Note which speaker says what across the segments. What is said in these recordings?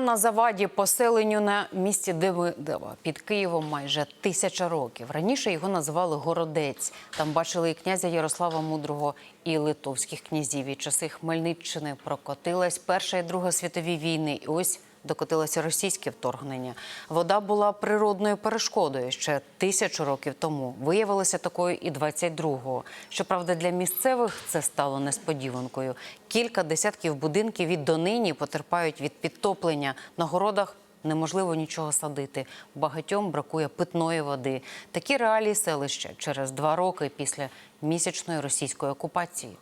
Speaker 1: На заваді поселенню на місті Демидова під Києвом майже тисяча років. Раніше його називали Городець. Там бачили і князя Ярослава Мудрого, і литовських князів. І часи Хмельниччини прокотилась Перша і Друга світові війни. І ось докотилося російське вторгнення. Вода була природною перешкодою ще тисячу років тому. Виявилося такою і 22-го. Щоправда, для місцевих це стало несподіванкою. Кілька десятків будинків і донині потерпають від підтоплення. На городах неможливо нічого садити. Багатьом бракує питної води. Такі реалії селища через два роки після місячної російської окупації.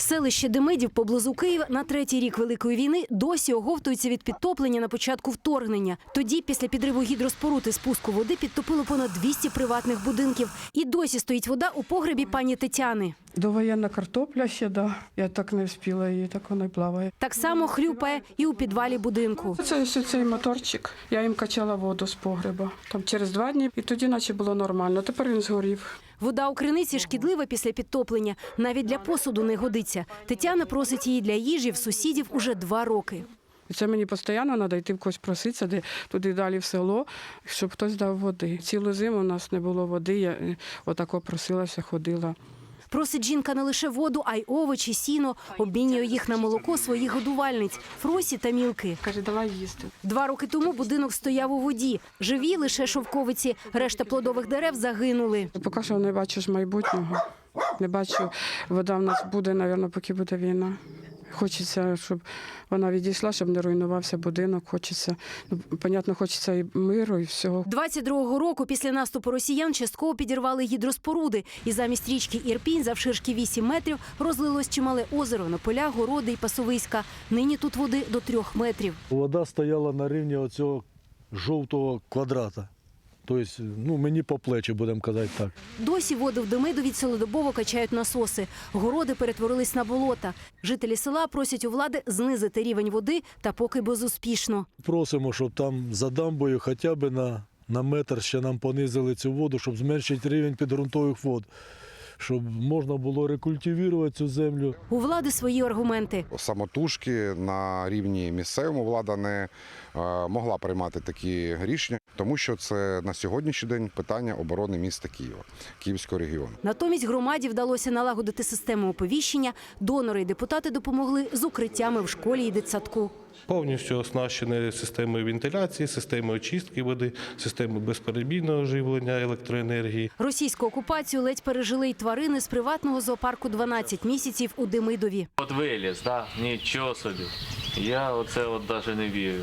Speaker 2: Селище Демидів поблизу Києва на третій рік Великої війни досі оговтується від підтоплення на початку вторгнення. Тоді, після підриву гідроспоруд і спуску води, підтопило понад 200 приватних будинків. І досі стоїть вода у погребі пані Тетяни.
Speaker 3: Довоєнна картопля ще, да. Я так не вспіла її, так вона й плаває.
Speaker 2: Так само хлюпає і у підвалі будинку.
Speaker 3: Це ось цей моторчик. Я їм качала воду з погреба. Там через два дні, і тоді наче було нормально. Тепер він згорів.
Speaker 2: Вода у криниці шкідлива після підтоплення. Навіть для посуду не годиться. Тетяна просить її для їжі в сусідів уже два роки.
Speaker 3: Це мені постійно треба йти в когось проситися, де туди далі в село, щоб хтось дав води. Цілу зиму у нас не було води. Я е, отако просилася, ходила.
Speaker 2: Просить жінка не лише воду, а й овочі, сіно, обмінює їх на молоко своїх годувальниць Фросі та Мілки.
Speaker 3: Каже, давай їсти.
Speaker 2: Два роки тому будинок стояв у воді. Живі лише шовковиці. Решта плодових дерев загинули.
Speaker 3: Поки що не бачиш майбутнього. Не бачу, вода в нас буде, мабуть, поки буде війна. Хочеться, щоб вона відійшла, щоб не руйнувався будинок. Хочеться, ну, понятно, хочеться і миру, і всього.
Speaker 2: 22-го року після наступу росіян частково підірвали гідроспоруди. І замість річки Ірпінь завширшки 8 метрів розлилось чимале озеро на поля, городи і пасовиська. Нині тут води до трьох метрів.
Speaker 4: Вода стояла на рівні оцього жовтого квадрата. Тобто, ну, мені по плечі, будемо казати так.
Speaker 2: Досі воду в Демидові цілодобово качають насоси. Городи перетворились на болота. Жителі села просять у влади знизити рівень води, та поки безуспішно.
Speaker 4: Просимо, щоб там за дамбою хоча б на, на метр ще нам понизили цю воду, щоб зменшити рівень підґрунтових вод, щоб можна було рекультивувати цю землю.
Speaker 2: У влади свої аргументи.
Speaker 5: самотужки на рівні місцевому влада не е, могла приймати такі рішення, тому що це на сьогоднішній день питання оборони міста Києва, Київського регіону.
Speaker 2: Натомість громаді вдалося налагодити систему оповіщення. Донори і депутати допомогли з укриттями в школі і дитсадку.
Speaker 6: Повністю оснащені системою вентиляції, системою очистки води, системою безперебійного живлення електроенергії.
Speaker 2: Російську окупацію ледь пережили й тварини з приватного зоопарку 12 місяців у Демидові.
Speaker 7: От виліз, да? Нічого собі. Я оце от навіть не вірю.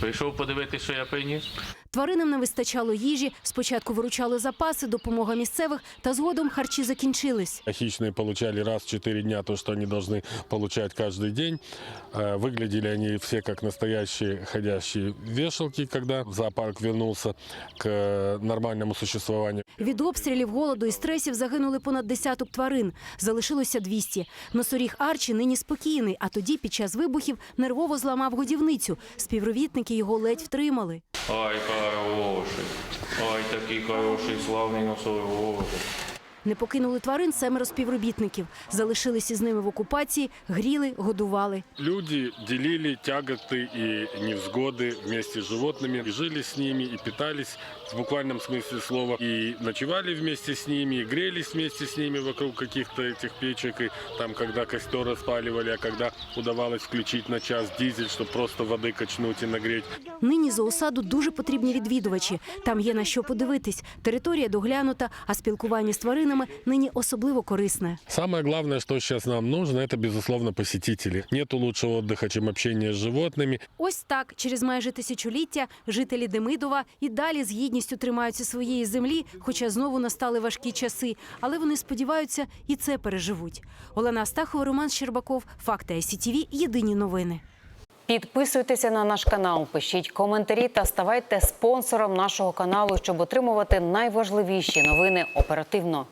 Speaker 7: Прийшов подивитися, що я приніс.
Speaker 2: Тваринам не вистачало їжі. Спочатку виручали запаси, допомога місцевих, та згодом харчі закінчились.
Speaker 8: А Хищные получали раз в 4 дня то, что они должны получать каждый день. Э, Выглядели они все как настоящие ходящие вешалки, когда в зоопарк вернулся к э, нормальному существованию.
Speaker 2: Від обстрілів, голоду і стресів загинули понад десяток тварин. Залишилося 200. Носоріг Арчі нині спокійний, а тоді під час вибухів нервово зламав годівницю. Співробітники його ледь втримали.
Speaker 7: Ой, хороший. Ой, такий хороший, славний носовий.
Speaker 2: Не покинули тварин семеро співробітників. Залишилися з ними в окупації, гріли, годували.
Speaker 8: Люди делили тяготы и невзгоды вместе с животными, и жили с ними, и питались в буквальном смысле слова, и ночевали вместе с ними, и грелись вместе с ними вокруг каких-то этих печек, и там, когда костер распаливали, а когда удавалось включить на час дизель, чтобы просто воды качнуть и нагреть.
Speaker 2: Нині зоосаду дуже потрібні відвідувачі. Там є на що подивитись. Територія доглянута, а спілкування з тваринами нині особливо корисне.
Speaker 8: Самое главное, что сейчас нам нужно, это, безусловно, посетители. Нету лучшего отдыха, чем общение с животными.
Speaker 2: Ось так, через майже тисячоліття жителі Демидова і далі з гідністю тримаються своєї землі, хоча знову настали важкі часи. Але вони сподіваються і це переживуть. Олена Астахова, Роман Щербаков, Факти ICTV, Єдині новини.
Speaker 1: Підписуйтеся на наш канал, пишіть коментарі та ставайте спонсором нашого каналу, щоб отримувати найважливіші новини оперативно.